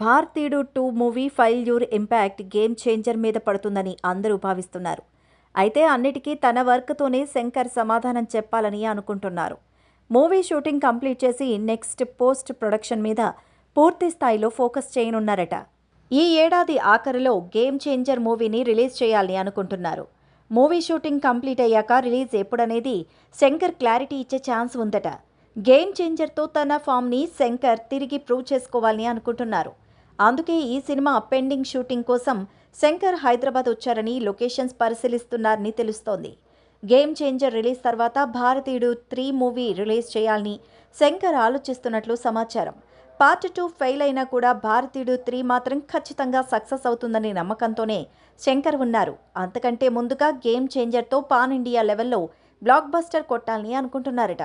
Bharateeyudu two movie failure impact game changer మీద పడుతుందని అందరూ భావిస్తున్నారు. అయితే అన్నిటికీ తన వర్క్తోనే శంకర్ సమాధానం చెప్పాలని అనుకుంటున్నారు. మూవీ షూటింగ్ కంప్లీట్ చేసి నెక్స్ట్ పోస్ట్ ప్రొడక్షన్ మీద పూర్తి స్థాయిలో ఫోకస్ చేయనున్నారట. ఈ ఏడాది ఆఖరిలో గేమ్ చేంజర్ మూవీని రిలీజ్ చేయాలని అనుకుంటున్నారు. మూవీ షూటింగ్ కంప్లీట్ అయ్యాక రిలీజ్ ఎప్పుడనేది శంకర్ క్లారిటీ ఇచ్చే ఛాన్స్ ఉందట. గేమ్ చేంజర్తో తన ఫామ్ని శంకర్ తిరిగి ప్రూవ్ చేసుకోవాలని అనుకుంటున్నారు. అందుకే ఈ సినిమా పెండింగ్ షూటింగ్ కోసం శంకర్ హైదరాబాద్ వచ్చారని లొకేషన్స్ పరిశీలిస్తున్నారని తెలుస్తోంది. గేమ్ చేంజర్ రిలీజ్ తర్వాత భారతీయుడు త్రీ మూవీ రిలీజ్ చేయాలని శంకర్ ఆలోచిస్తున్నట్లు సమాచారం. పార్ట్ టూ ఫెయిల్ అయినా కూడా భారతీయుడు త్రీ మాత్రం ఖచ్చితంగా సక్సెస్ అవుతుందనే నమ్మకంతోనే శంకర్ ఉన్నారు. అంతకంటే ముందుగా గేమ్ చేంజర్తో పాన్ ఇండియా లెవెల్లో బ్లాక్ బస్టర్ కొట్టాలని అనుకుంటున్నారట.